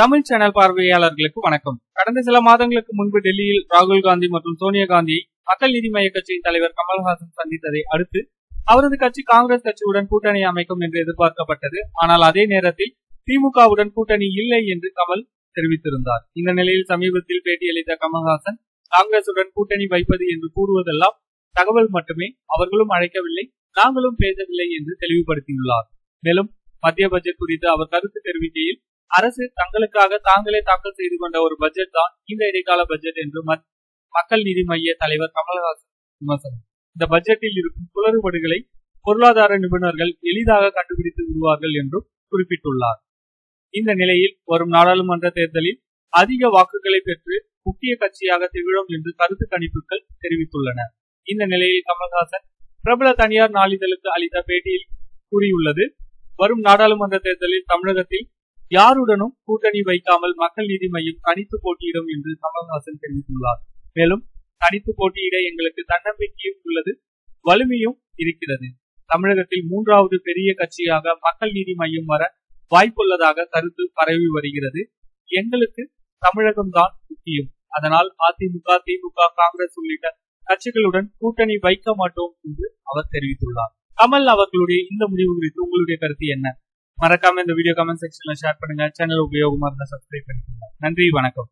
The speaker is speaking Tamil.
தமிழ் சேனல் பார்வையாளர்களுக்கு வணக்கம். கடந்த சில மாதங்களுக்கு முன்பு டெல்லியில் ராகுல் காந்தி மற்றும் சோனியா காந்தியை மக்கள் நீதி மய்ய கட்சியின் தலைவர் கமல்ஹாசன் சந்தித்ததை அடுத்து அவரது கட்சி காங்கிரஸ் கட்சியுடன் கூட்டணி அமைக்கும் என்று எதிர்பார்க்கப்பட்டது. ஆனால் அதே நேரத்தில் திமுகவுடன் கூட்டணி இல்லை என்று கமல் தெரிவித்திருந்தார். இந்த நிலையில் சமீபத்தில் பேட்டியளித்த கமல்ஹாசன் காங்கிரசுடன் கூட்டணி வைப்பது என்று கூறுவதெல்லாம் தகவல் மட்டுமே. அவர்களும் அழைக்கவில்லை நாங்களும் பேசவில்லை என்று தெளிவுபடுத்தியுள்ளார். மேலும் மத்திய பட்ஜெட் குறித்து அவர் கருத்து தெரிவிக்கையில் அரசு தங்களுக்காக தாங்களே தாக்கல் செய்து கொண்ட ஒரு பட்ஜெட் தான் இந்த இடைக்கால பட்ஜெட் என்று மக்கள் நீதி மைய தலைவர் கமலஹாசன் விமர்சனம். இந்த பட்ஜெட்டில் இருக்கும் குளறுபடுகளை பொருளாதார நிபுணர்கள் எளிதாக கண்டுபிடித்து விடுவார்கள் என்றும் குறிப்பிட்டுள்ளார். இந்த நிலையில் வரும் நாடாளுமன்ற தேர்தலில் அதிக வாக்குகளை பெற்று முக்கிய கட்சியாக திகழும் என்று கருத்து கணிப்புகள் தெரிவித்துள்ளன. இந்த நிலையில் கமல்ஹாசன் பிரபல தனியார் நாளிதழுக்கு அளித்த பேட்டியில் கூறியுள்ளது வரும் நாடாளுமன்ற தேர்தலில் தமிழகத்தில் யாருடனும் கூட்டணி வைக்காமல் மக்கள் நீதி மையம் தனித்து போட்டியிடும் என்று கமல்ஹாசன் தெரிவித்துள்ளார். மேலும் தனித்து போட்டியிட எங்களுக்கு தன்னம்பிக்கையும் உள்ளது வலிமையும் இருக்கிறது. தமிழகத்தில் மூன்றாவது பெரிய கட்சியாக மக்கள் நீதி மையம் வர வாய்ப்புள்ளதாக கருத்து பரவி வருகிறது. எங்களுக்கு தமிழகம்தான் முக்கியம். அதனால் அதிமுக திமுக காங்கிரஸ் உள்ளிட்ட கட்சிகளுடன் கூட்டணி வைக்க மாட்டோம் என்று அவர் தெரிவித்துள்ளார். கமல் அவர்களுடைய இந்த முடிவு குறித்து உங்களுடைய கருத்து என்ன? மறக்காம இந்த வீடியோ கமெண்ட் செக்ஷன்ல ஷேர் பண்ணுங்க. சேனல் உபயோகமா இருந்தா சப்ஸ்கிரைப் பண்ணிக்கோங்க. நன்றி வணக்கம்.